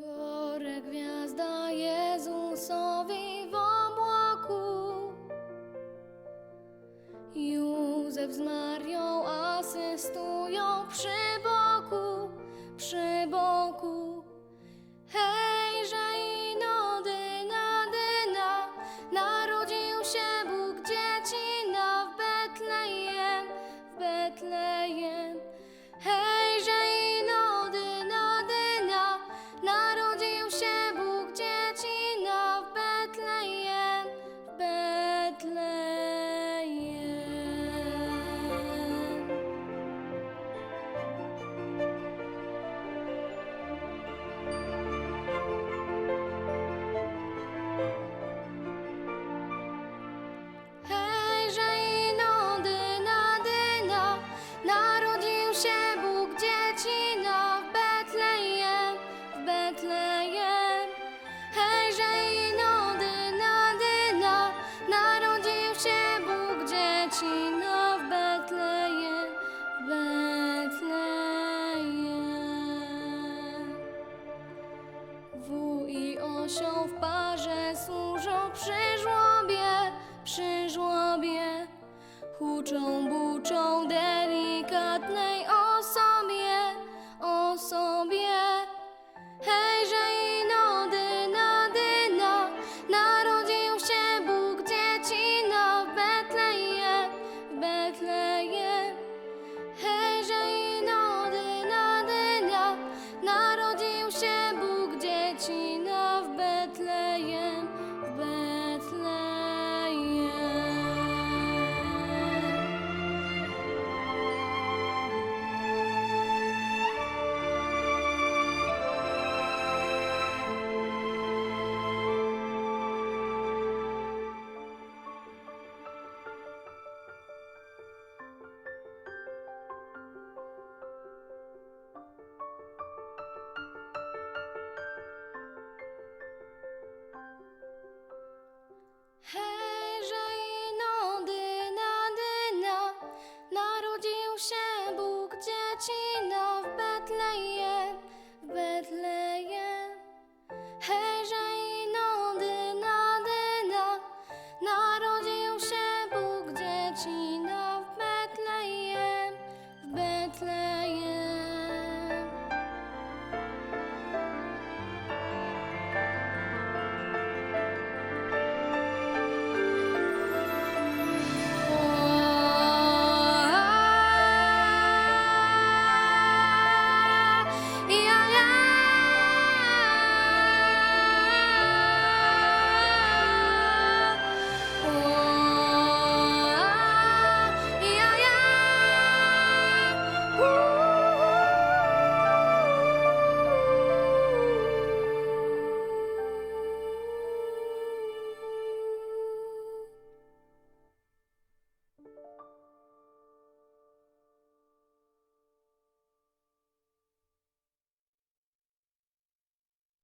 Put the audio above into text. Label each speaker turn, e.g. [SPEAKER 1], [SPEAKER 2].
[SPEAKER 1] Gore gwiazda Jezusowi w obłoku. Józef z Marią asystują przy boku, przy boku. Się Bóg dziecina w Betlejem, w Betlejem. Hejże ino dyna, dyna, narodził się Bóg dziecina w Betlejem, w Betlejem. Wół i osioł w parze służą przy żłobie, przy żłobie. Huczą, buczą delikatnej osobie, osobie. Hejże ino, dyna, dyna Narodził się Bóg dziecina no, w Betlejem, w Betlejem like.